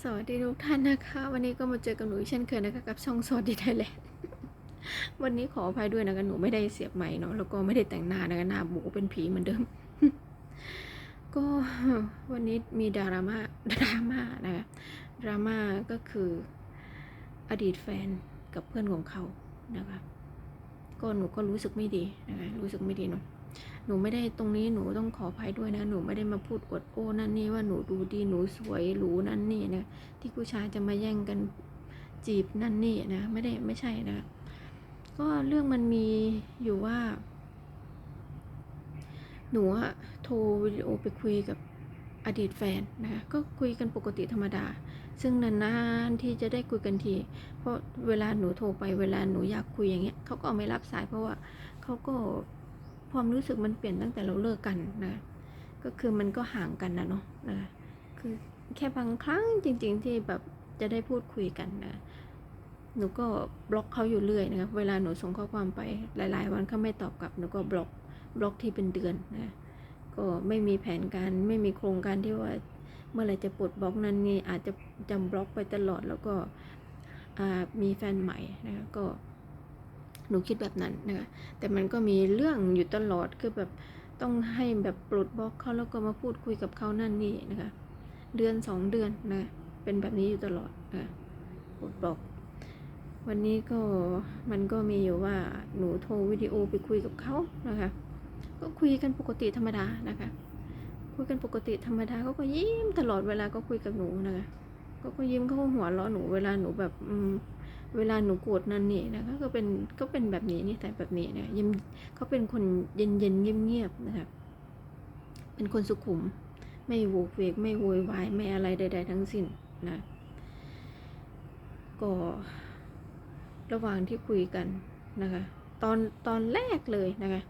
สวัสดีทุกท่านนะคะ วันนี้ก็มาเจอกับหนูเช่นเคยนะคะกับช่องสวัสดีไทยแลนด์วันนี้ขออภัยด้วยนะคะหนูไม่ได้เสียบใหม่เนาะแล้วก็ไม่ได้แต่งหน้านะคะหน้าหมูเป็นผีเหมือนเดิม ก็วันนี้มีดราม่าดราม่านะคะดราม่าก็คืออดีตแฟนกับเพื่อนของเขานะคะก็หนูก็รู้สึกไม่ดีนะคะรู้สึกไม่ดีเนาะ หนูไม่ได้ตรงนี้หนูต้องขออภัยด้วยนะ หนูไม่ได้มาพูดอวดโอ้นั่นนี่ว่าหนูดูดีหนูสวยหรูนั่นนี่นะที่ผู้ชายจะมาแย่งกันจีบนั่นนี่นะไม่ได้ไม่ใช่นะ ก็เรื่องมันมีอยู่ว่า หนูอะโทรวิดีโอไปคุยกับอดีตแฟนนะคะก็คุยกันปกติธรรมดา ซึ่งนานๆที่จะได้คุยกันที เพราะเวลาหนูโทรไปเวลาหนูอยากคุยอย่างเงี้ยเขาก็ไม่รับสายเพราะว่าเขาก็ ความรู้สึกมันเปลี่ยนตั้งแต่เราเลิกกันนะ ก็คือมันก็ห่างกันนะเนาะนะคือแค่บางครั้งจริง ๆ ที่แบบจะได้พูดคุยกันนะหนูก็บล็อกเขาอยู่เรื่อยนะครับ เวลาหนูส่งข้อความไปหลาย ๆ วันเขาไม่ตอบกลับหนูก็บล็อกบล็อกที่เป็นเดือนนะก็ไม่มีแผนการไม่มีโครงการที่ว่าเมื่อไรจะปลดบล็อกนั้นนี่อาจจะจำบล็อกไปตลอดแล้วก็มีแฟนใหม่นะคะก็ หนูคิดแบบนั้นนะคะแต่มันก็มีเรื่องอยู่ตลอดคือแบบต้องให้แบบปลดบล็อกเขาแล้วก็มาพูดคุยกับเขานั่นนี่นะคะ เดือนสองเดือนนะเป็นแบบนี้อยู่ตลอดนะปลดบล็อก วันนี้ก็มันก็มีอยู่ว่าหนูโทรวิดีโอไปคุยกับเขานะคะ ก็คุยกันปกติธรรมดานะคะ คุยกันปกติธรรมดาเขาก็ยิ้มตลอดเวลาก็คุยกับหนูนะคะก็ยิ้มเขาก็หัวเราะหนูเวลาหนูแบบอืม เวลาหนูโกรธนั่นนี่นะคะก็เป็นก็เป็นแบบนี้นี่แต่แบบนี้เนี่ยยิ้มเขาเป็นคนเย็นเย็นเงียบเงียบๆนะคะเป็นคนสุขุม ไม่โวกเวกไม่โวยวายไม่อะไรใด ๆ ทั้งสิ้นนะก็ระหว่างที่คุยกันนะคะตอนตอนแรกเลยนะคะ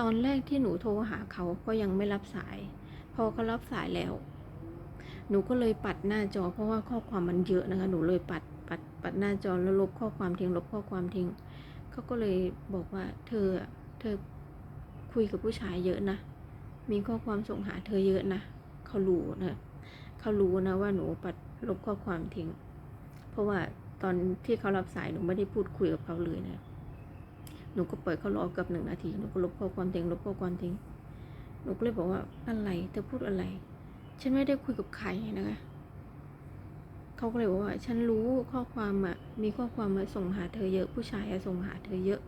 ตอนแรกที่หนูโทรหาเขาก็ยังไม่รับสาย พอเขารับสายแล้ว หนูก็เลยปัดหน้าจอเพราะว่าข้อความมันเยอะนะคะ หนูเลยปัด ปัดปัดหน้าจอแล้วลบข้อความทิ้งลบข้อความทิ้งเขาก็เลยบอกว่าเธอเธอคุยกับผู้ชายเยอะนะ มีข้อความส่งหาเธอเยอะนะเขารู้นะเขารู้นะว่าหนูปัดลบข้อความทิ้ง เพราะว่าตอนที่เขารับสายหนูไม่ได้พูดคุยกับเขาเลยนะหนูก็ปล่อยเขารอเกับหนึ่งนาทีหนูก็ลบข้อความทิ้งลบข้อความทิ้งหนูก็เลยบอกว่าอะไรเธอพูดอะไร ฉันไม่ได้คุยกับใครนะคะ เขาก็เลยบอกว่า ฉันรู้ข้อความอะมีข้อความมาส่งหาเธอเยอะ ผู้ชายอะส่งหาเธอเยอะ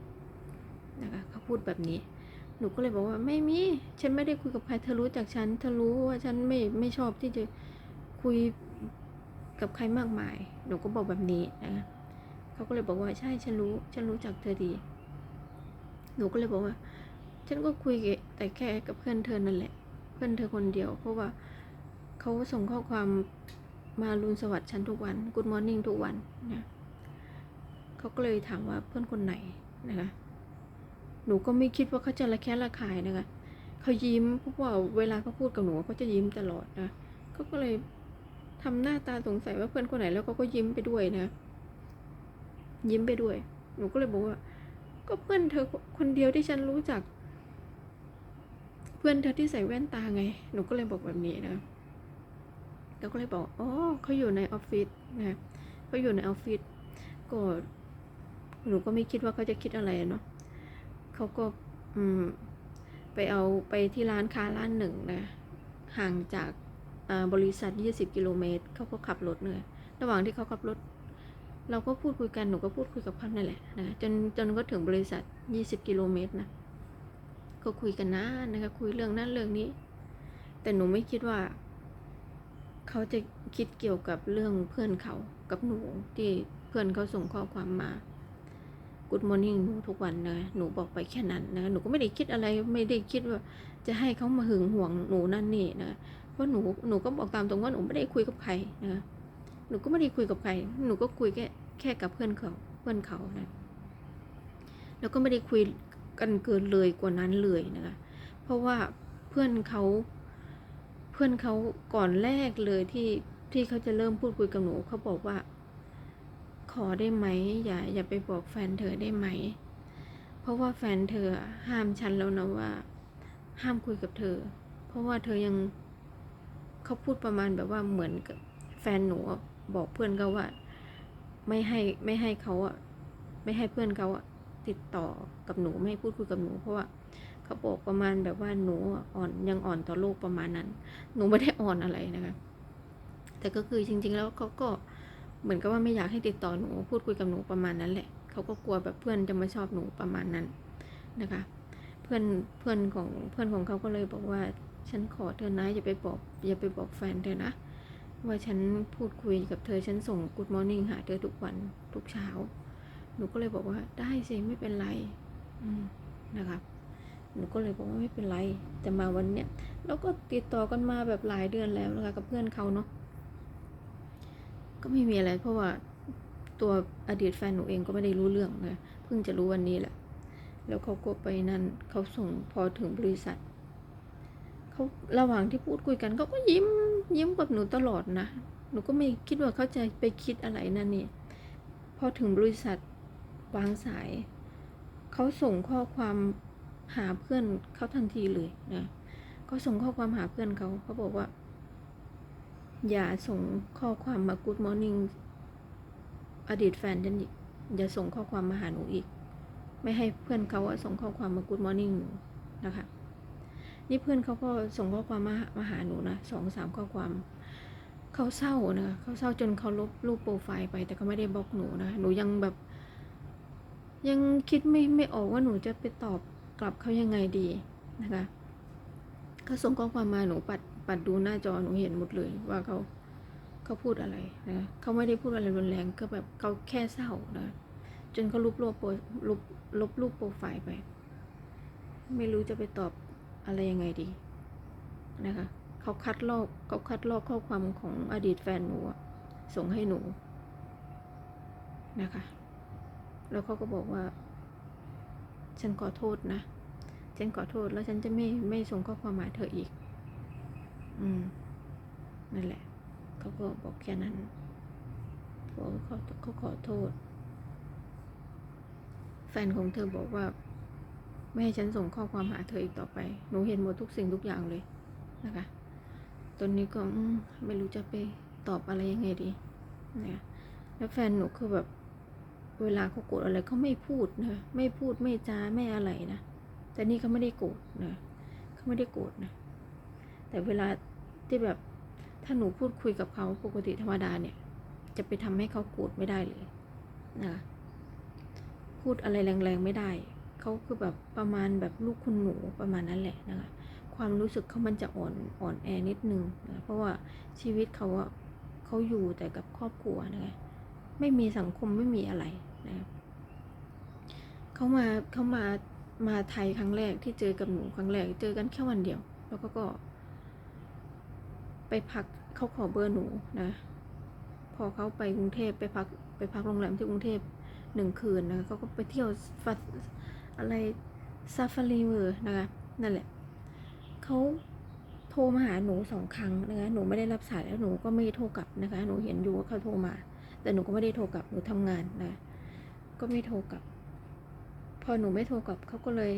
นะคะเขาพูดแบบนี้ หนูก็เลยบอกว่าไม่มี ฉันไม่ได้คุยกับใคร เธอรู้จักฉัน เธอรู้ว่าฉันไม่ไม่ชอบที่จะคุยกับใครมากมาย หนูก็บอกแบบนี้นะคะเขาก็เลยบอกว่าใช่ฉันรู้ ฉันรู้จักเธอดี หนูก็เลยบอกว่า ฉันก็คุยแต่แค่กับเพื่อนเธอนั่นแหละ เพื่อนเธอคนเดียว เพราะว่าเขาส่งข้อความ มารุนสวัสดิ์ฉันทุกวัน Good Morning ทุกวันนะเขาก็เลยถามว่าเพื่อนคนไหนนะคะหนูก็ไม่คิดว่าเขาจะระแคะระคายนะคะเขายิ้มเพราะว่าเวลาเขาพูดกับหนูเขาจะยิ้มตลอดนะเขาก็เลยทำหน้าตาสงสัยว่าเพื่อนคนไหนแล้วเขาก็ยิ้มไปด้วยนะ ยิ้มไปด้วย หนูก็เลยบอกว่า ก็เพื่อนเธอคนเดียวที่ฉันรู้จัก เพื่อนเธอที่ใส่แว่นตาไง หนูก็เลยบอกแบบนี้นะ แล้วก็เลยบอกอ๋อเขาอยู่ในออฟฟิศนะเขาอยู่ในออฟฟิศก็หนูก็ไม่คิดว่าเขาจะคิดอะไรเนาะเขาก็อืมไปเอาไปที่ร้านค้าร้านหนึ่งนะห่างจากบริษัท 20 กิโลเมตรเขาก็ขับรถเนี่ยระหว่างที่เขาขับรถ เราก็พูดคุยกันหนูก็พูดคุยกับเขานั่นแหละนะจนจนก็ถึงบริษัท 20 กิโลเมตรนะก็คุยกันนานนะคะคุยเรื่องนั้นเรื่องนี้ แต่หนูไม่คิดว่า เขาจะคิดเกี่ยวกับเรื่องเพื่อนเขากับหนูที่เพื่อนเขาส่งข้อความมา Good morning หนูทุกวันนะหนูบอกไปแค่นั้นนะหนูก็ไม่ได้คิดอะไรไม่ได้คิดว่า จะให้เขามาหึงหวงหนูนั่นนี่นะเพราะหนูหนูก็บอกตามตรงว่าหนูไม่ได้คุยกับใครนะหนูก็ไม่ได้คุยกับใคร หนูก็คุยแค่แค่กับเพื่อนเขาเพื่อนเขานะแล้วก็ไม่ได้คุยกันเกินเลยกว่านั้นเลยนะคะเพราะว่าเพื่อนเขา พื่อนเขาก่อนแรกเลยที่ที่เขาจะเริ่มพูดคุยกับหนูเขาบอกว่า ขอได้ไหมอย่าอย่าไปบอกแฟนเธอได้ไหม เพราะว่าแฟนเธอห้ามฉันแล้วนะว่า ห้ามคุยกับเธอ เพราะว่าเธอยังเขาพูดประมาณแบบว่าเหมือนกับแฟนหนูบอกเพื่อนเขาว่า ไม่ให้ไม่ให้เขาอะไม่ให้เพื่อนเขาอะติดต่อกับหนูไม่ให้พูดคุยกับหนูเพราะว่า เขาบอกประมาณแบบว่าหนูอ่อนยังอ่อนต่อโลกประมาณนั้น หนูไม่ได้อ่อนอะไรนะคะแต่ก็คือจริง ๆ แล้วเขาก็เหมือนกับว่าไม่อยากให้ติดต่อหนูพูดคุยกับหนูประมาณนั้นแหละเขาก็กลัวแบบเพื่อนจะมาชอบหนูประมาณนั้นนะคะ เพื่อนเพื่อนของเพื่อนของเขาก็เลยบอกว่าฉันขอเธอนะอย่าไปบอกอย่าไปบอกแฟนเธอนะว่าฉันพูดคุยกับเธอฉันส่ง Good Morning หาเธอทุกวันทุกเช้า หนูก็เลยบอกว่าได้สิไม่เป็นไรนะครับ หนูก็เลยบอกว่าไม่เป็นไร แต่มาวันเนี้ยเราก็ติดต่อกันมาแบบหลายเดือนแล้วนะคะกับเพื่อนเขาเนาะก็ไม่มีอะไรเพราะว่าตัวอดีตแฟนหนูเองก็ไม่ได้รู้เรื่องนะเพิ่งจะรู้วันนี้แหละ แล้วเขาก็ไปนั่นเขาส่งพอถึงบริษัทเขาระหว่างที่พูดคุยกันเขาก็ยิ้มยิ้มกับหนูตลอดนะ หนูก็ไม่คิดว่าเขาจะไปคิดอะไรนั่นนี่พอถึงบริษัทวางสาย เขาส่งข้อความ หาเพื่อนเขาทันทีเลยนะก็ส่งข้อความหาเพื่อนเขาเขาบอกว่า อย่าส่งข้อความมา Good Morning อดีตแฟนฉันอีกอย่าส่งข้อความมาหาหนูอีก ไม่ให้เพื่อนเขาส่งข้อความมา Good Morning หนูนะคะนี่เพื่อนเขาก็ส่งข้อความมามาหาหนูนะสองสามข้อความเขาเศร้านะเขาเศร้าจนเขาลบรูปโปรไฟล์ไป แต่เขาไม่ได้บล็อกหนูนะหนูยังแบบ ยังคิดไม่ไม่ออกว่าหนูจะไปตอบ กลับเขายังไงดีนะคะเขาส่งข้อความมาหนูปัดปัดดูหน้าจอหนูเห็นหมดเลยว่าเขาเขาพูดอะไรนะเขาไม่ได้พูดอะไรรุนแรงก็แบบเขาแค่เศร้านะจนเขาลบรูปโปรลบลบรูปโปรไฟล์ไป ไม่รู้จะไปตอบอะไรยังไงดีนะคะเขาคัดลอกเขาคัดลอกข้อความของอดีตแฟนหนูส่งให้หนูนะคะ แล้วเขาก็บอกว่า ฉันขอโทษนะ ฉันขอโทษแล้วฉันจะไม่ไม่ส่งข้อความมาเธออีก อืม นั่นแหละ เขาก็บอกแค่นั้นบอกเขาเขาขอโทษ แฟนของเธอบอกว่า ไม่ให้ฉันส่งข้อความหาเธออีกต่อไป หนูเห็นหมดทุกสิ่งทุกอย่างเลยนะคะ ตอนนี้ก็ไม่รู้จะไปตอบอะไรยังไงดีนี่ยแล้วแฟนหนูคือแบบ เวลาเขาโกรธอะไรเขาไม่พูดนะไม่พูดไม่จาไม่อะไรนะแต่นี่เขาไม่ได้โกรธนะเขาไม่ได้โกรธนะแต่เวลาที่แบบถ้าหนูพูดคุยกับเขาปกติธรรมดาเนี่ย จะไปทำให้เขาโกรธไม่ได้เลยนะคะพูดอะไรแรงๆไม่ได้เขาคือแบบประมาณแบบลูกคุณหนูประมาณนั้นแหละนะคะความรู้สึกเขามันจะอ่อนอ่อนแอนิดนึงนะเพราะว่าชีวิตเขาอะเขาอยู่แต่กับครอบครัวนะคะไม่มีสังคมไม่มีอะไร นะเขามาเขามามาไทยครั้งแรกที่เจอกับหนูครั้งแรกเจอกันแค่วันเดียว แล้วก็ก็ ไปพักเขาขอเบอร์หนูนะ พอเขาไปกรุงเทพไปพักไปพักโรงแรมที่กรุงเทพหนึ่งคืนนะคะเขาก็ไปเที่ยวฟัดอะไรซาฟารีเวอร์นะคะนั่นแหละเขาโทรมาหาหนูสองครั้งนะคะหนูไม่ได้รับสายแล้วหนูก็ไม่โทรกลับนะคะ หนูเห็นอยู่ว่าเขาโทรมา แต่หนูก็ไม่ได้โทรกลับหนูทำงานนะ ก็ไม่โทรกลับ พอหนูไม่โทรกลับเขาก็เลย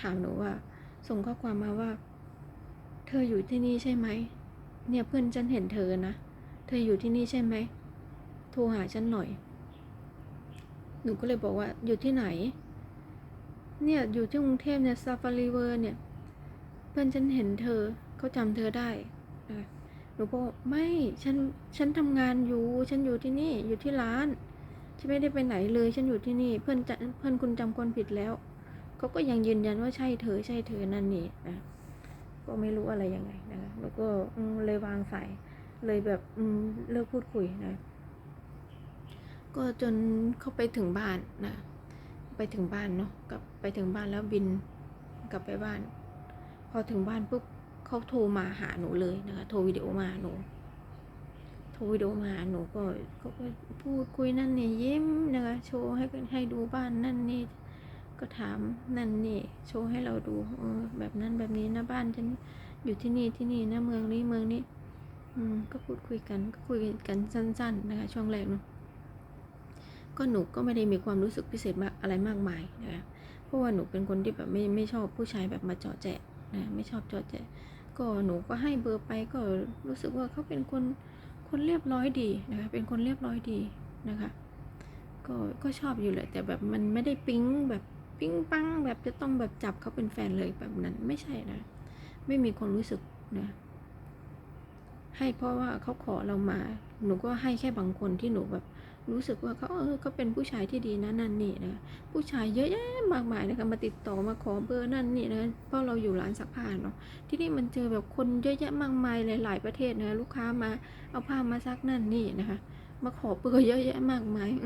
ถามหนูว่า ส่งข้อความมาว่า เธออยู่ที่นี่ใช่ไหม เนี่ยเพื่อนฉันเห็นเธอนะ เธออยู่ที่นี่ใช่ไหม โทรหาฉันหน่อย หนูก็เลยบอกว่าอยู่ที่ไหน เนี่ยอยู่ที่กรุงเทพเนี่ยซาฟารีเวอร์เนี่ย เพื่อนฉันเห็นเธอเขาจำเธอได้หนูบอกไม่ ฉัน ฉันทำงานอยู่ ฉันอยู่ที่นี่ อยู่ที่ร้าน ฉันไม่ได้ไปไหนเลยฉันอยู่ที่นี่เพื่อนจเพื่อนคุณจำคนผิดแล้วเขาก็ยังยืนยันว่าใช่เธอใช่เธอนั่นนี่นะก็ไม่รู้อะไรยังไงนะแล้วก็เลยวางสายเลยแบบอืเลิกพูดคุยนะ ก็จนเขาไปถึงบ้านนะไปถึงบ้านเนาะกับไปถึงบ้านแล้วบินกลับไปบ้าน พอถึงบ้านปุ๊บเขาโทรมาหาหนูเลยนะคะโทรวิดีโอมาหนู ทรวิดีโอมาหนูก็เขาก็พูดคุยนั่นนี่ยิ้มนะคะโชว์ให้ให้ดูบ้านนั่นนี่ก็ถามนั่นนี่โชว์ให้เราดูเออแบบนั้นแบบนี้นะบ้านฉันอยู่ที่นี่ที่นี่นะเมืองนี้เมืองนี้ อืมก็พูดคุยกันก็คุยกันสั้น ๆ นะคะ ช่วงแรกเนาะก็หนูก็ไม่ได้มีความรู้สึกพิเศษมากอะไรมากมายนะคะเพราะว่าหนูเป็นคนที่แบบไม่ไม่ชอบผู้ชายแบบมาเจาะแจะนะไม่ชอบเจาะแจะก็หนูก็ให้เบอร์ไปก็รู้สึกว่าเขาเป็นคน คนเรียบร้อยดีนะคะ เป็นคนเรียบร้อยดีนะคะ ก็ก็ชอบอยู่แหละแต่แบบมันไม่ได้ปิ๊งแบบปิ๊งปังแบบจะต้องแบบจับเขาเป็นแฟนเลยแบบนั้นไม่ใช่นะ ไม่มีความรู้สึกนะให้เพราะว่าเขาขอเรามา หนูก็ให้แค่บางคนที่หนูแบบ รู้สึกว่าเขาเออเขาเป็นผู้ชายที่ดีนะนั่นนี่นะผู้ชายเยอะแยะมากมายนะคะมาติดต่อมาขอเบอร์นั่นนี่นะเพราะเราอยู่ร้านซักผ้าเนาะที่นี่มันเจอแบบคนเยอะแยะมากมายหลายๆประเทศนะลูกค้ามาเอาผ้ามาซักนั่นนี่นะคะมาขอเบอร์เยอะแยะมากมายอ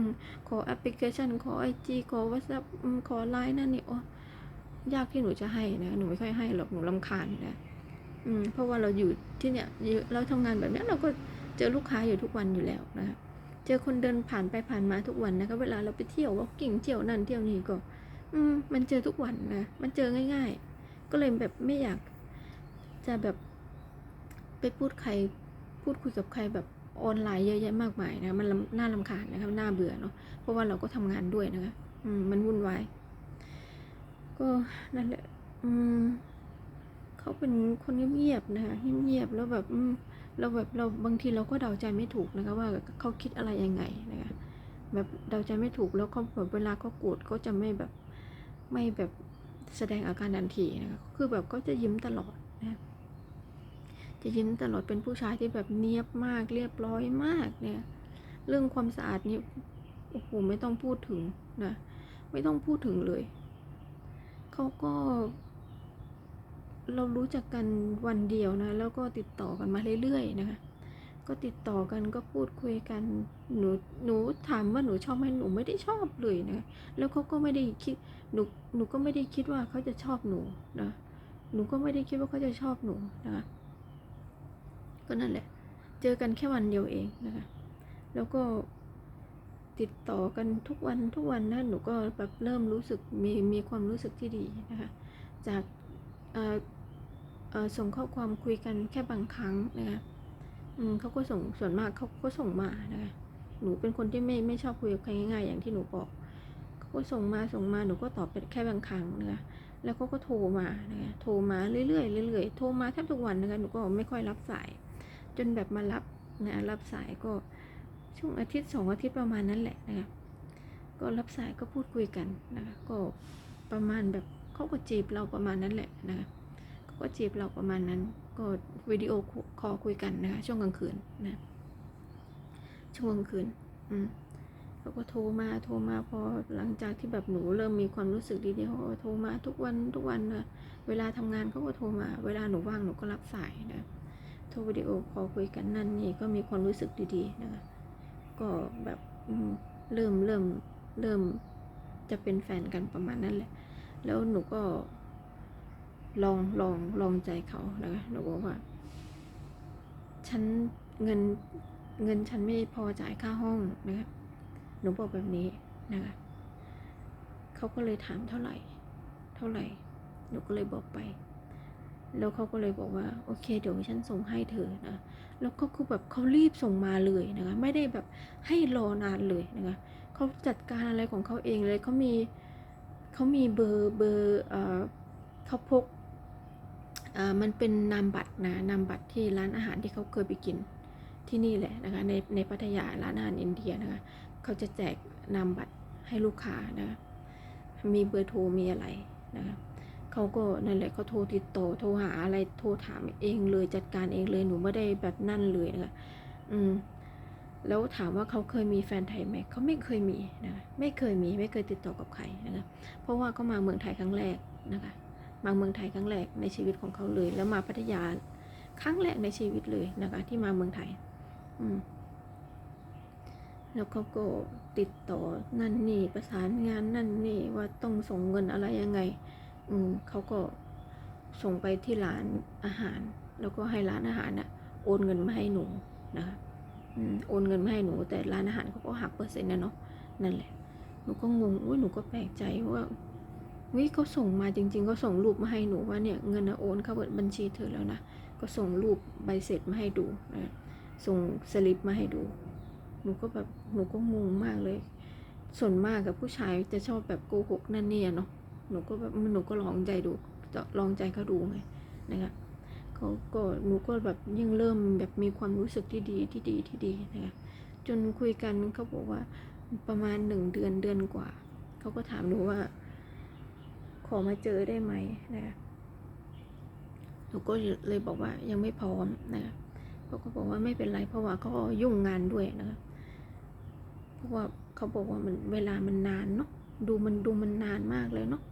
ขอแอปพลิเคชัน ขอไอจีขอว h ต t อ p ขอไลน์นั่นนี่โอ้ยากที่หนูจะให้นะหนูไม่ค่อยให้หรอกหนูลำคาญนะอืมเพราะว่าเราอยู่ที่เนี่ยเราทำงานแบบนี้เราก็เจอลูกค้าอยู่ทุกวันอยู่แล้วนะคะ เจอคนเดินผ่านไปผ่านมาทุกวันนะคะเวลาเราไปเที่ยววอล์กิ่งเที่ยวนั่นเที่ยวนี่ก็ อืม มันเจอทุกวันนะมันเจอง่าย ๆ ก็เลยแบบไม่อยาก จะแบบไปพูดใคร พูดคุยกับใครแบบออนไลน์เยอะแยะมากมายนะมันน่าลำคาญนะครับน่าเบื่อเนาะเพราะว่าเราก็ทำงานด้วยนะคะอืมมันวุ่นวายก็นั่นแหละ อืมเขาเป็นคนเงียบๆนะคะเงียบๆแล้วแบบ อืม เราแบบเราบางทีเราก็เดาใจไม่ถูกนะคะว่าเขาคิดอะไรยังไงนะคะแบบเดาใจไม่ถูกแล้วเขาแบบเวลาเขาโกรธเขาจะไม่แบบไม่แบบแสดงอาการทันทีนะคะคือแบบก็จะยิ้มตลอดนะจะยิ้มตลอดเป็นผู้ชายที่แบบเนียบมากเรียบร้อยมากเนี่ยเรื่องความสะอาดนี่โอ้โหไม่ต้องพูดถึงนะไม่ต้องพูดถึงเลยเขาก็ เรารู้จักกันวันเดียวนะ แล้วก็ติดต่อกันมาเรื่อยๆนะคะ ก็ติดต่อกันก็พูดคุยกัน หนู หนูถามว่าหนูชอบไหมหนูไม่ได้ชอบเลยนะ แล้วเขาก็ไม่ได้คิด หนู หนูก็ไม่ได้คิดว่าเขาจะชอบหนูนะ หนูก็ไม่ได้คิดว่าเขาจะชอบหนูนะคะ ก็นั่นแหละ เจอกันแค่วันเดียวเองนะคะ แล้วก็ติดต่อกันทุกวันทุกวันนะ หนูก็แบบเริ่มรู้สึกมีมีความรู้สึกที่ดีนะคะ จาก ส่งข้อความคุยกันแค่บางครั้งนะคะเขาก็ส่งส่วนมากเขาก็ส่งมานะคะหนูเป็นคนที่ไม่ไม่ชอบคุยกับใครง่ายๆอย่างที่หนูบอกเขาก็ส่งมาส่งมาหนูก็ตอบไปแค่บางครั้งนะคะแล้วเขาก็โทรมานะคะโทรมาเรื่อยๆเรื่อยๆโทรมาแทบทุกวันนะคะหนูก็ไม่ค่อยรับสาย จนแบบมารับนะรับสายก็ช่วงอาทิตย์สองอาทิตย์ประมาณนั้นแหละนะคะก็รับสายก็พูดคุยกันนะคะก็ประมาณแบบ เขาก็จีบเราประมาณนั้นแหละนะคะเขาก็จีบเราประมาณนั้น ก็วิดีโอคอลคุยกันนะคะช่วงกลางคืนนะช่วงกลางคืน อืมเขาก็โทรมาโทรมาพอหลังจากที่แบบหนูเริ่มมีความรู้สึกดีๆเขาก็โทรมาทุกวันทุกวันนะเวลาทำงานเขาก็โทรมา เวลาหนูว่างหนูก็รับสายนะโทรวิดีโอคอลคุยกันนั่นนี่ก็มีความรู้สึกดีๆนะคะก็แบบเริ่มเริ่มเริ่มจะเป็นแฟนกันประมาณนั้นแหละ แล้วหนูก็ลองลองลองใจเขานะคะหนูบอกว่า ฉันเงินเงินฉันไม่พอจ่ายค่าห้องนะคะหนูบอกแบบนี้นะคะเขาก็เลยถามเท่าไหร่ เท่าไหร่ หนูก็เลยบอกไป แล้วเขาก็เลยบอกว่า โอเค เดี๋ยวฉันส่งให้เธอนะแล้วก็คือแบบเขารีบส่งมาเลยนะคะไม่ได้แบบให้รอนานเลยนะคะเขาจัดการอะไรของเขาเองเลยเขามี เขามีเบอร์เบอร์เขาพกมันเป็นนามบัตรนะนามบัตรที่ร้านอาหารที่เขาเคยไปกินที่นี่แหละนะคะในในพัทยาร้านอาหารอินเดียนะคะเขาจะแจกนามบัตรให้ลูกค้านะคะมีเบอร์โทรมีอะไรนะคะเขาก็นั่นแหละเขาโทรติดต่อโทรหาอะไรโทรถามเองเลยจัดการเองเลยหนูไม่ได้แบบนั่นเลยนะคะอืม แล้วถามว่าเขาเคยมีแฟนไทยไหมเขาไม่เคยมีนะคะไม่เคยมีไม่เคยติดต่อกับใครนะคะเพราะว่าเขามาเมืองไทยครั้งแรกนะคะมาเมืองไทยครั้งแรกในชีวิตของเขาเลย แล้วมาพัทยาครั้งแรกในชีวิตเลยนะคะที่มาเมืองไทย อืมแล้วเขาก็ติดต่อนั่นนี่ประสานงานนั่นนี่ว่าต้องส่งเงินอะไรยังไง อืมเขาก็ส่งไปที่ร้านอาหาร แล้วก็ให้ร้านอาหารน่ะโอนเงินมาให้หนูนะคะ โอนเงินมาให้หนูแต่ร้านอาหารเขาก็หักเปอร์เซ็นต์นะเนาะนั่นแหละ หนูก็งงอุ้ยหนูก็แปลกใจว่าวิเขาส่งมาจริงๆเขาส่งรูปมาให้หนูว่าเนี่ยเงินนะโอนเข้าบัญชีเธอแล้วนะก็ส่งรูปใบเสร็จมาให้ดูนะส่งสลิปมาให้ดู หนูก็แบบหนูก็งงมากเลย ส่วนมากกับผู้ชายจะชอบแบบโกหกนั่นเนี่ยเนาะหนูก็แบบหนูก็ลองใจดูลองใจเขาดูไงนะคะ เขาก็หนูก็แบบยิ่งเริ่มแบบมีความรู้สึกที่ดีที่ดีที่ดีนะคะจนคุยกันเขาบอกว่าประมาณหนึ่งเดือนเดือนกว่า เขาก็ถามหนูว่า ขอมาเจอได้ไหมนะคะหนูก็เลยบอกว่ายังไม่พร้อมนะคะเขาก็บอกว่าไม่เป็นไรเพราะว่าเขายุ่งงานด้วยนะคะเพราะว่าเขาบอกว่ามันเวลามันนานเนาะดูมันดูมันนานมากเลยเนาะ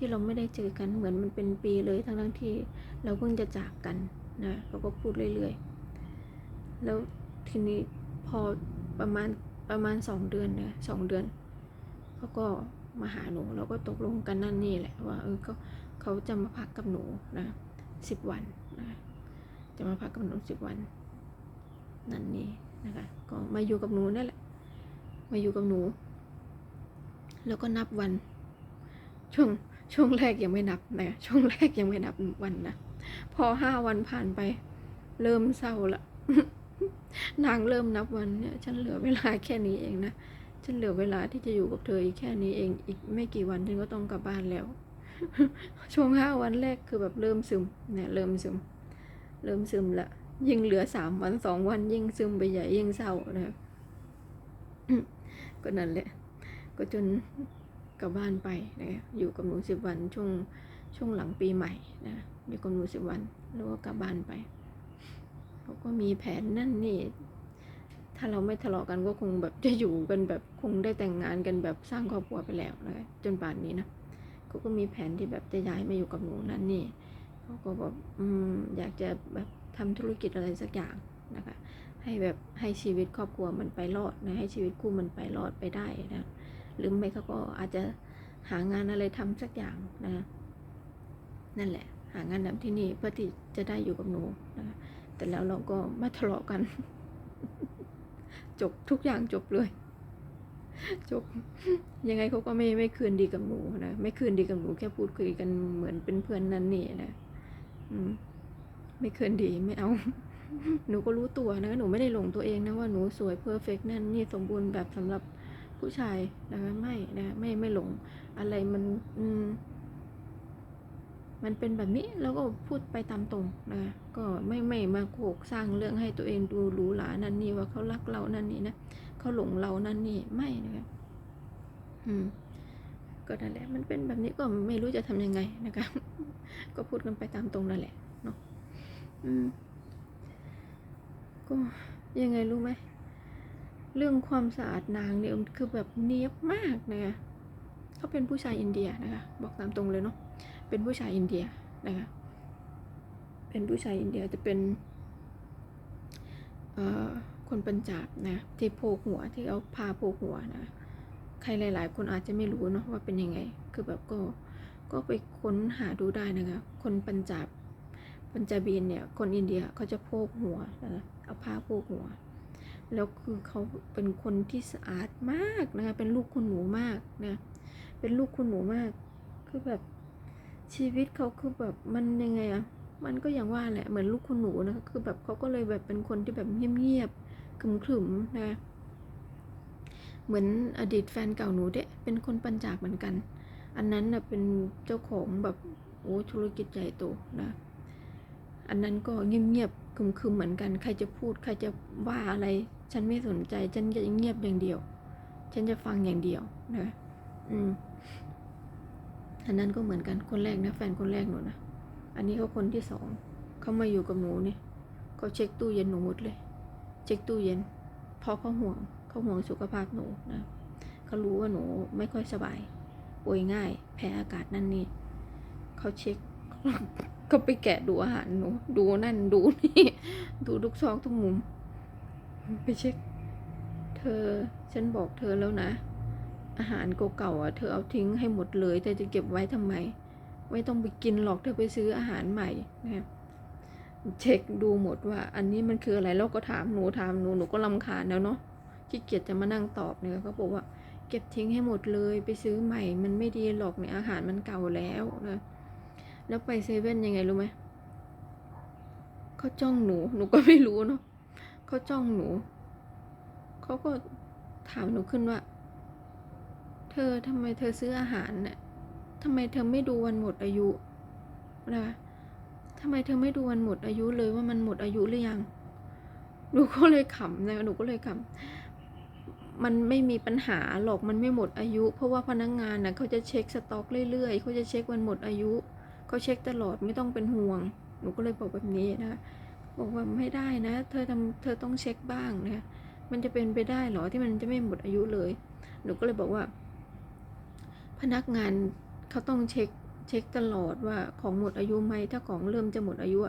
ที่เราไม่ได้เจอกันเหมือนมันเป็นปีเลยทั้งทั้งที่เราเพิ่งจะจากกันนะเขาก็พูดเรื่อยๆ แล้วทีนี้พอประมาณประมาณสองเดือนเนี่ยสองเดือนเขาก็มาหาหนูเราก็ตกลงกันนั่นนี่แหละว่าเออเขาเขาจะมาพักกับหนูนะสิบวันนะจะมาพักกับหนูสิบวัน นั่นนี่นะคะก็มาอยู่กับหนูนั่นแหละ มาอยู่กับหนู แล้วก็นับวันช่วง ช่วงแรกยังไม่นับนะช่วงแรกยังไม่นับวันนะพอห้าวันผ่านไป เริ่มเศร้าละนางเริ่มนับวันเนี่ย ฉันเหลือเวลาแค่นี้เองนะฉันเหลือเวลาที่จะอยู่กับเธออีกแค่นี้เอง อีกไม่กี่วันฉันก็ต้องกลับบ้านแล้ว ช่วงห้าวันแรกคือแบบเริ่มซึมเนี่ยเริ่มซึม เริ่มซึมละยิ่งเหลือสามวันสองวันยิ่งซึมไปใหญ่ยิ่งเศร้านะก็นั่นแหละ ก็จน กลับบ้านไปนะอยู่กับหนูสิบวันช่วงช่วงหลังปีใหม่นะอยู่กับหนูสิบวันแล้วก็กลับบ้านไปเขาก็มีแผนนั่นนี่ ถ้าเราไม่ทะเลาะกันก็คงแบบจะอยู่กันแบบคงได้แต่งงานกันแบบสร้างครอบครัวไปแล้วนะจนป่านนี้นะเขาก็มีแผนที่แบบจะย้ายมาอยู่กับหนูนั่นนี่เขาก็แบบอืมอยากจะแบบทำธุรกิจอะไรสักอย่างนะคะให้แบบให้ชีวิตครอบครัวมันไปรอดนะให้ชีวิตคู่มันไปรอดไปได้นะ หรือไม่เขาก็อาจจะหางานอะไรทำสักอย่างนะนั่นแหละ หางานทำที่นี่เพื่อที่จะได้อยู่กับหนูนะแต่แล้วเราก็ไม่ทะเลาะกัน จบทุกอย่างจบเลย จบ ยังไงเขาก็ไม่ไม่คืนดีกับหนูนะไม่คืนดีกับหนูแค่พูดคุยกันเหมือนเป็นเพื่อนนั่นนี่นะอืมไม่คืนดีไม่เอาหนูก็รู้ตัวนะ หนูไม่ได้หลงตัวเองนะว่าหนูสวยเพอร์เฟกนั่นนี่สมบูรณ์แบบสำหรับ ผู้ชายนะคะไม่นะไม่ไม่หลงอะไรมันอืมมันเป็นแบบนี้แล้วก็พูดไปตามตรงนะะก็ไม่ไม่มาโขกสร้างเรื่องให้ตัวเองดูหรูหรานั่นนี่ว่าเขารักเรานั่นนี่นะเขาหลงเรานั่นนี่ไม่นะคะอืมก็นั่นแหละมันเป็นแบบนี้ก็ไม่รู้จะทำยังไงนะคะ ก็พูดกันไปตามตรงนั่นแหละเนาะอืมก็ยังไงรู้ไหม เรื่องความสะอาดนางเนี่ยคือแบบเนียบมากนะคะเขาเป็นผู้ชายอินเดียนะคะบอกตามตรงเลยเนาะเป็นผู้ชายอินเดียนะคะเป็นผู้ชายอินเดียจะเป็นเอ่อคนปัญจาบนะที่โพกหัวที่เอาพาโพกหัวนะใครหลาย ๆ คนอาจจะไม่รู้เนาะว่าเป็นยังไง คือแบบก็ก็ไปค้นหาดูได้นะคะคนปัญจาบปัญจาบีนเนี่ยคนอินเดียเขาจะโพกหัวนะเอาผ้าโพกหัว แล้วคือเขาเป็นคนที่สะอาดมากนะคะเป็นลูกคุณหนูมากนะเป็นลูกคุณหนูมาก คือแบบชีวิตเขาคือแบบมันยังไงอะมันก็อย่างว่าแหละเหมือนลูกคุณหนูนะคะคือแบบเขาก็เลยแบบเป็นคนที่แบบเงียบๆขรึมๆนะเหมือนอดีตแฟนเก่าหนูเด้เป็นคนปัญจาบเหมือนกัน อันนั้นนะเป็นเจ้าของแบบโอ้ธุรกิจใหญ่โตนะ อันนั้นก็เงียบๆคึมๆเหมือนกัน ใครจะพูด ใครจะว่าอะไร ฉันไม่สนใจ ฉันจะเงียบอย่างเดียว ฉันจะฟังอย่างเดียวนะอืมอันนั้นก็เหมือนกันคนแรกนะแฟนคนแรกหนูนะอันนี้เขาคนที่สองเขามาอยู่กับหนูเนี่ยเขาเช็คตู้เย็นหนูหมดเลย เช็คตู้เย็นเพราะเขาห่วงเขาห่วงสุขภาพหนูนะเขารู้ว่าหนูไม่ค่อยสบายป่วยง่าย แพ้อากาศนั่นนี่เขาเช็คก็ไปแกะดูอาหารหนู ดูนั่นดูนี่ ดูทุกซอกทุกมุม ไปเช็ค เธอ ฉันบอกเธอแล้วนะ อาหารเก่าๆอะ เธอเอาทิ้งให้หมดเลยเธอจะเก็บไว้ทำไม ไม่ต้องไปกินหรอกเธอไปซื้ออาหารใหม่นะเช็คดูหมดว่า อันนี้มันคืออะไรแล้วก็ถามหนูถามหนูหนูก็ลำคาญแล้วเนาะขี้เกียจจะมานั่งตอบเนี่ยเขาบอกว่า เก็บทิ้งให้หมดเลยไปซื้อใหม่ มันไม่ดีหรอกเนี่ยอาหารมันเก่าแล้วนะแล้วไปเซเว่นยังไงรู้ไหมเขาจ้องหนูหนูก็ไม่รู้เนาะ เขาจ้องหนู เขาก็ถามหนูขึ้นว่า เธอทำไมเธอซื้ออาหารเนี่ยทำไมเธอไม่ดูวันหมดอายุนะทำไมเธอไม่ดูวันหมดอายุเลยว่ามันหมดอายุหรือยัง หนูก็เลยขำนะหนูก็เลยขำมันไม่มีปัญหาหรอกมันไม่หมดอายุ เพราะว่าพนักงานนะเขาจะเช็คสต็อกเรื่อยๆเขาจะเช็ควันหมดอายุเขาเช็คตลอดไม่ต้องเป็นห่วง หนูก็เลยบอกแบบนี้นะ บอกว่าไม่ได้นะ เธอทำเธอต้องเช็คบ้างนะมันจะเป็นไปได้หรอที่มันจะไม่หมดอายุเลย หนูก็เลยบอกว่า พนักงานเขาต้องเช็คเช็คตลอดว่าของหมดอายุไหมถ้าของเริ่มจะหมดอายุ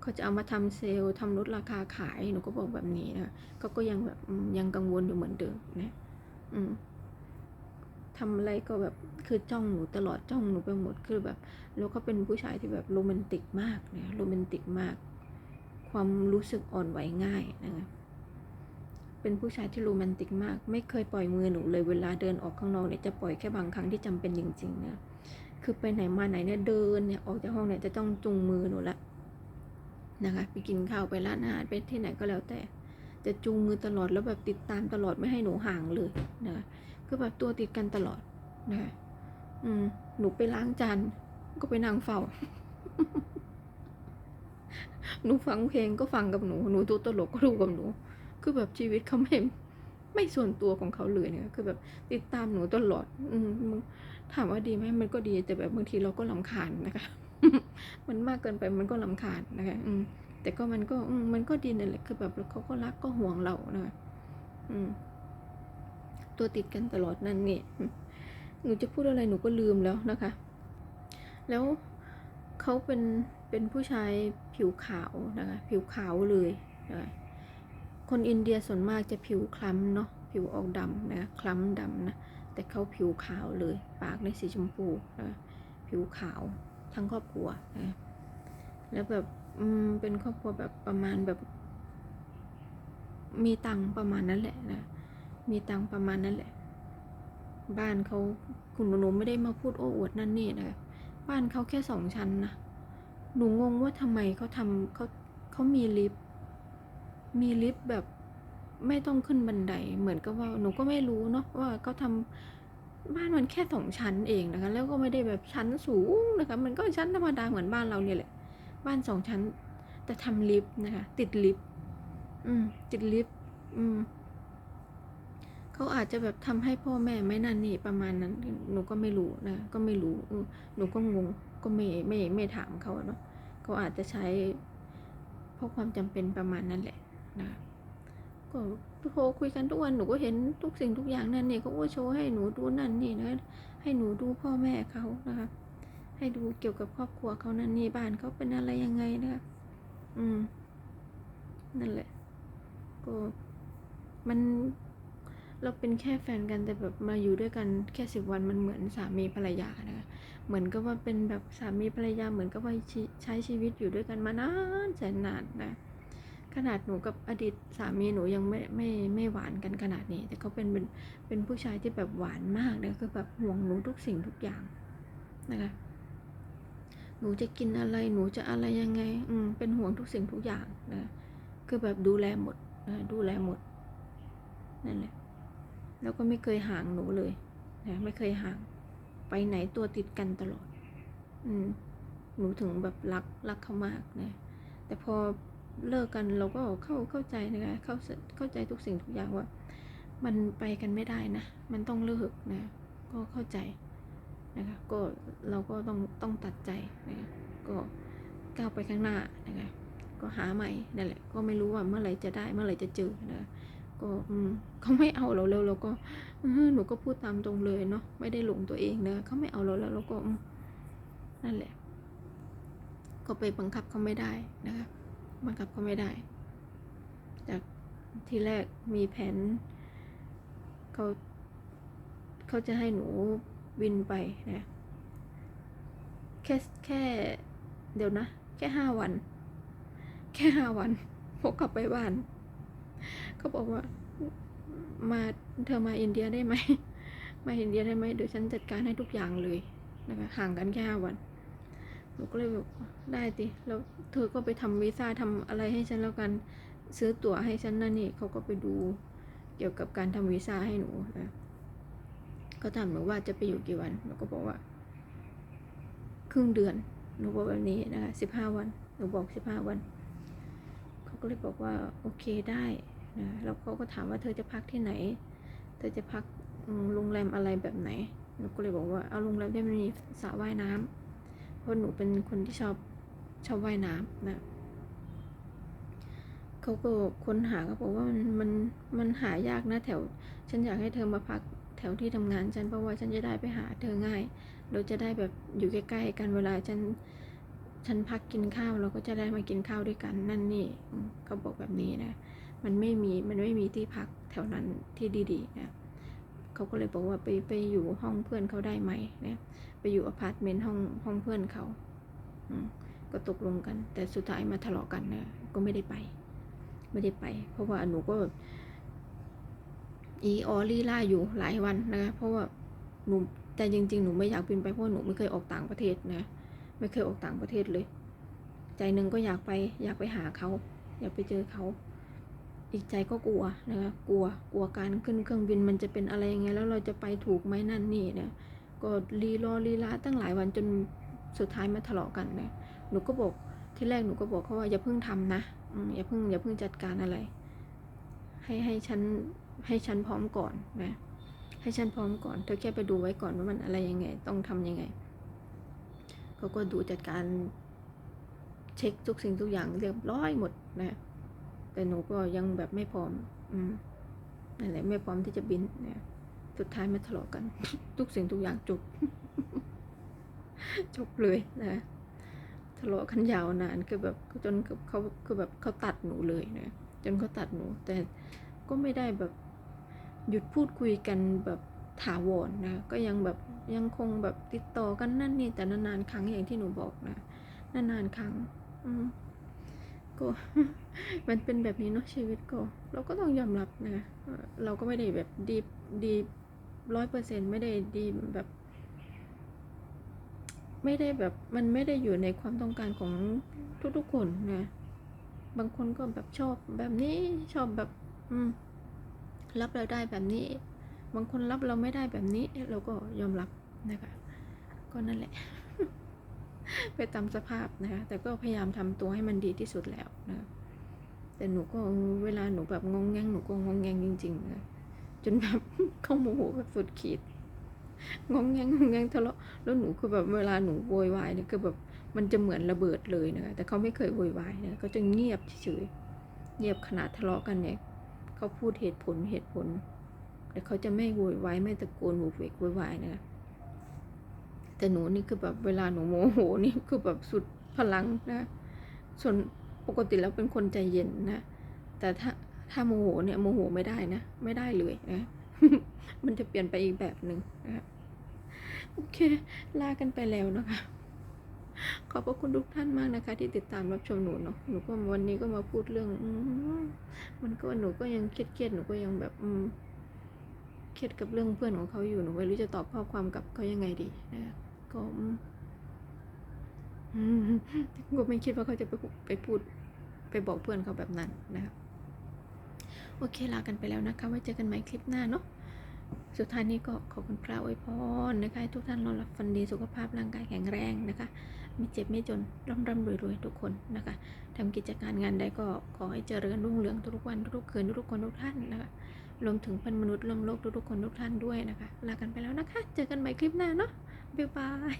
เขาจะเอามาทำเซลล์ทำลดราคาขายหนูก็บอกแบบนี้นะเขาก็ยังแบบยังกังวลอยู่เหมือนเดิมนะอืมทำอะไรก็แบบคือจ้องหนูตลอดจ้องหนูไปหมดคือแบบ แล้วก็เป็นผู้ชายที่แบบโรแมนติกมากนะโรแมนติกมาก ความรู้สึกอ่อนไหวง่ายนะคะเป็นผู้ชายที่โรแมนติกมาก ไม่เคยปล่อยมือหนูเลยเวลาเดินออกข้างนอกเนี่ยจะปล่อยแค่บางครั้งที่จำเป็นจริงๆนะคือไปไหนมาไหนเนี่ยเดินเนี่ยออกจากห้องเนี่ยจะต้องจุงมือหนูละนะคะไปกินข้าวไปร้านอาหารไปที่ไหนก็แล้วแต่ จะจูงมือตลอดแล้วแบบติดตามตลอดไม่ให้หนูห่างเลยนะคะคือแบบตัวติดกันตลอดนะคะอืมหนูไปล้างจานก็ไปนั่งเฝ้า หนูฟังเพลงก็ฟังกับหนู หนูดูตลกก็ดูกับหนู คือแบบชีวิตเขาไม่ไม่ส่วนตัวของเขาเลยเนี่ย คือแบบติดตามหนูตลอด อืมถามว่าดีไหมมันก็ดี แต่แบบบางทีเราก็ลำคาญนะคะ มันมากเกินไปมันก็ลำคาญนะคะ อืม แต่ก็มันก็อืมันก็ดีนั่นแหละ คือแบบเขาก็รักก็ห่วงเรานะคะอืม ตัวติดกันตลอดนั่นนี่หนูจะพูดอะไรหนูก็ลืมแล้วนะคะ แล้ว เขาเป็นเป็นผู้ชายผิวขาวนะคะผิวขาวเลยนะคะคนอินเดียส่วนมากจะผิวคล้ำเนาะผิวออกดำนะคล้ำดำนะแต่เขาผิวขาวเลย ปากในสีชมพูนะผิวขาวทั้งครอบครัวนะแล้วแบบเป็นครอบครัวแบบประมาณแบบ มีตังประมาณนั้นแหละนะมีตังประมาณนั้นแหละ บ้านเขาคุณหนูไม่ได้มาพูดโอ้อวดนั่นนี่นะ บ้านเขาแค่สองชั้นนะ หนูงงว่าทำไมเขาทำเขาเขามีลิฟต์ มีลิฟต์แบบไม่ต้องขึ้นบันได เหมือนกับว่าหนูก็ไม่รู้เนาะว่าเขาทำบ้านมันแค่สองชั้นเองนะคะ แล้วก็ไม่ได้แบบชั้นสูงนะคะ มันก็ชั้นธรรมดาเหมือนบ้านเราเนี่ยแหละ บ้านสองชั้น แต่ทำลิฟต์นะคะ ติดลิฟต์ อืม ติดลิฟต์ อืม เขาอาจจะแบบทำให้พ่อแม่ไม่นั่นนี่ประมาณนั้น หนูก็ไม่รู้นะ ก็ไม่รู้ หนูก็งง ก็ไม่ไม่ไม่ถามเขาเนาะเขาอาจจะใช้เพราะความจำเป็นประมาณนั้นแหละนะก็โทรคุยกันทุกวันหนูก็เห็นทุกสิ่งทุกอย่างนั่นนี่เขาก็โชว์ให้หนูดูนั่นนี่นะให้หนูดูพ่อแม่เขานะคะให้ดูเกี่ยวกับครอบครัวเขานั่นนี่บ้านเขาเป็นอะไรยังไงนะคะอืม นั่นแหละ ก็มัน เราเป็นแค่แฟนกันแต่แบบมาอยู่ด้วยกันแค่สิบวันมันเหมือนสามีภรรยานะคะเหมือนกับว่าเป็นแบบสามีภรรยาเหมือนกับว่าใช้ชีวิตอยู่ด้วยกันมานานแสนนานนะขนาดหนูกับอดีตสามีหนูยังไม่ไม่ไม่หวานกันขนาดนี้ แต่เขาเป็นเป็นเป็นผู้ชายที่แบบหวานมากเลยคือแบบห่วงหนูทุกสิ่งทุกอย่างนะคะหนูจะกินอะไรหนูจะอะไรยังไง อืมเป็นห่วงทุกสิ่งทุกอย่างนะคือแบบดูแลหมดนะดูแลหมดนั่นแหละ แล้วก็ไม่เคยห่างหนูเลยนะไม่เคยห่าง ไปไหนตัวติดกันตลอด อืมหนูถึงแบบรักรักเขามากนะแต่พอเลิกกันเราก็เข้าเข้าใจนะคะเข้าเข้าใจทุกสิ่งทุกอย่างว่า มันไปกันไม่ได้นะ มันต้องเลิกนะ ก็เข้าใจนะคะก็เราก็ต้องต้องตัดใจนะะก็ก้าวไปข้างหน้านะคะก็หาใหม่นั่นแหละก็ไม่รู้ว่าเมื่อไหร่จะได้เมื่อไหร่จะเจอนะ ก็เขาไม่เอาเราแล้วเราก็หนูก็พูดตามตรงเลยเนาะไม่ได้หลงตัวเองนะเขาไม่เอาเราแล้วเราก็นั่นแหละ ก็ไปบังคับเขาไม่ได้นะคะบังคับเขาไม่ได้ จากที่แรกมีแผนเขาเขาจะให้หนูบินไปนะแค่แค่เดี๋ยวนะ แค่ห้าวัน แค่ห้าวันพกกลับไปบ้าน เขาบอกว่ามาเธอมาอินเดียได้ไหมมาอินเดียได้ไหมเดี๋ยวฉันจัดการให้ทุกอย่างเลยนะคะห่างกันแค่ห้าวันหนูก็เลยบอกได้ติแล้วเธอก็ไปทำวีซ่าทำอะไรให้ฉันแล้วกันซื้อตั๋วให้ฉันนั่นนี่เขาก็ไปดูเกี่ยวกับการทำวีซ่าให้หนูนะก็ถามหนูว่าจะไปอยู่กี่วันหนูก็บอกว่า ครึ่งเดือนหนูบอกแบบนี้นะคะสิบห้าวันหนูบอกสิบห้าวัน เขาก็เลยบอกว่าโอเคได้ นะแล้วเขาก็ถามว่าเธอจะพักที่ไหน เธอจะพักโรงแรมอะไรแบบไหนหนูก็เลยบอกว่าเอาโรงแรมที่มันมีสระว่ายน้ำเพราะหนูเป็นคนที่ชอบชอบว่ายน้ำนะเขาก็ค้นหาเขาบอกว่ามันมันมันหายากนะแถว ฉันอยากให้เธอมาพักแถวที่ทำงานฉันเพราะว่าฉันจะได้ไปหาเธอง่าย เราจะได้แบบอยู่ใกล้ๆกันเวลาฉันฉันพักกินข้าวเราก็จะได้มากินข้าวด้วยกันนั่นนี่เขาบอกแบบนี้นะ มันไม่มีมันไม่มีที่พักแถวนั้นที่ดีๆนะเขาก็เลยบอกว่าไปไปอยู่ห้องเพื่อนเขาได้ไหมนะไปอยู่อพาร์ตเมนต์ห้องห้องเพื่อนเขาอก็ตกลงกัน แต่สุดท้ายมาทะเลาะกันนะก็ไม่ได้ไป ไม่ได้ไป เพราะว่าหนูก็อีออลีล่าอยู่หลายวันนะคะเพราะว่าหนูแต่จริงๆ หนูไม่อยากบินไปเพราะหนูไม่เคยออกต่างประเทศนะ ไม่เคยออกต่างประเทศเลย ใจหนึ่งก็อยากไปอยากไปหาเขา อยากไปเจอเขา อีกใจก็กลัวนะคะกลัวกลัวการขึ้นเครื่องบินมันจะเป็นอะไรยังไง แล้วเราจะไปถูกไหมนั่นนี่เนะก็รีรอรีลาตั้งหลายวันจนสุดท้ายมาทะเลาะกันเนะหนูก็บอกที่แรกหนูก็บอกเขาว่าอย่าเพิ่งทำนะอย่าเพิ่งอย่าเพิ่งจัดการอะไร ให้ให้ฉันให้ฉันพร้อมก่อนนะให้ฉันพร้อมก่อนเธอแค่ไปดูไว้ก่อนว่ามันอะไรยังไง ต้องทำยังไงเขาก็ดูจัดการเช็คทุกสิ่งทุกอย่างเรียบร้อยหมดนะ แต่หนูก็ยังแบบไม่พร้อม อืมนั่นแหละไม่พร้อมที่จะบินเนี่ยสุดท้ายมาทะเลาะกัน ทุกสิ่งทุกอย่างจบจบเลยนะทะเลาะกันยาวนานคือแบบจนเขาคือแบบเขาตัดหนูเลยนะจนเขาตัดหนู แต่ก็ไม่ได้แบบหยุดพูดคุยกันแบบถาวรนะก็ยังแบบยังคงแบบติดต่อกันนั่นนี่แต่นานๆครั้งอย่างที่หนูบอกนะนานๆครั้ง อืม ก็มันเป็นแบบนี้เนาะชีวิตก็ เราก็ต้องยอมรับนะเอ่อเราก็ไม่ได้แบบดีดีร้อยเปอร์เซ็นไม่ได้ดีแบบ ไม่ได้แบบมันไม่ได้อยู่ในความต้องการของทุกๆคนนะ บางคนก็แบบชอบแบบนี้ชอบแบบ อืม รับเราได้แบบนี้ บางคนรับเราไม่ได้แบบนี้ เราก็ยอมรับนะคะก็นั่นแหละ ไปตามสภาพนะคะ แต่ก็พยายามทำตัวให้มันดีที่สุดแล้วนะ แต่หนูก็เวลาหนูแบบงงแงงหนูก็งงแงงจริงๆนะจนแบบเข้าโมโหแบบสุดขีด งงแงงงงแงงทะเลาะ แล้วหนูคือแบบเวลาหนูโวยวายเนี่ยคือแบบมันจะเหมือนระเบิดเลยนะคะ แต่เขาไม่เคยโวยวายนะเขาจะเงียบเฉยเงียบขนาดทะเลาะกันเนี่ยเขาพูดเหตุผลเหตุผล แต่เขาจะไม่โวยวายไม่ตะโกนโวกเวกโวยวายนะคะ แต่หนูนี่คือแบบเวลาหนูโมโหนี่คือแบบสุดพลังนะ ส่วนปกติแล้วเป็นคนใจเย็นนะ แต่ถ้าถ้าโมโหเนี่ยโมโหไม่ได้นะ ไม่ได้เลยนะ มันจะเปลี่ยนไปอีกแบบหนึ่งนะโอเค ลากันไปแล้วนะคะ ขอบพระคุณทุกท่านมากนะคะ ที่ติดตามรับชมหนูเนาะหนูก็วันนี้ก็มาพูดเรื่องอมมันก็หนูก็ยังเครียดๆหนูก็ยังแบบอืมเครียดกับเรื่องเพื่อนของเขาอยู่หนูไม่รู้จะตอบข้อความกับเขายังไงดีนะคะ ก็อืมอืมก็ไม่คิดว่าเขาจะไปไปพูดไปบอกเพื่อนเขาแบบนั้นนะคะโอเคลากันไปแล้วนะคะไว้เจอกันใหม่คลิปหน้าเนาะสุดท้ายนี้ก็ขอบคุณพระอวยพรนะคะให้ทุกท่านนอนหลับฝันดีสุขภาพร่างกายแข็งแรงนะคะไม่เจ็บไม่จนร่ำร่ำรวยรวยทุกคนนะคะทำกิจการงานใดก็ขอให้เจริญรุ่งเรืองทุกวันทุกคืนทุกคนทุกท่านนะคะรวมถึงเพื่อนมนุษย์ร่วมโลกทุกๆคนทุกท่านด้วยนะคะลากันไปแล้วนะคะ เจอกันใหม่คลิปหน้าเนาะ บ๊ายบาย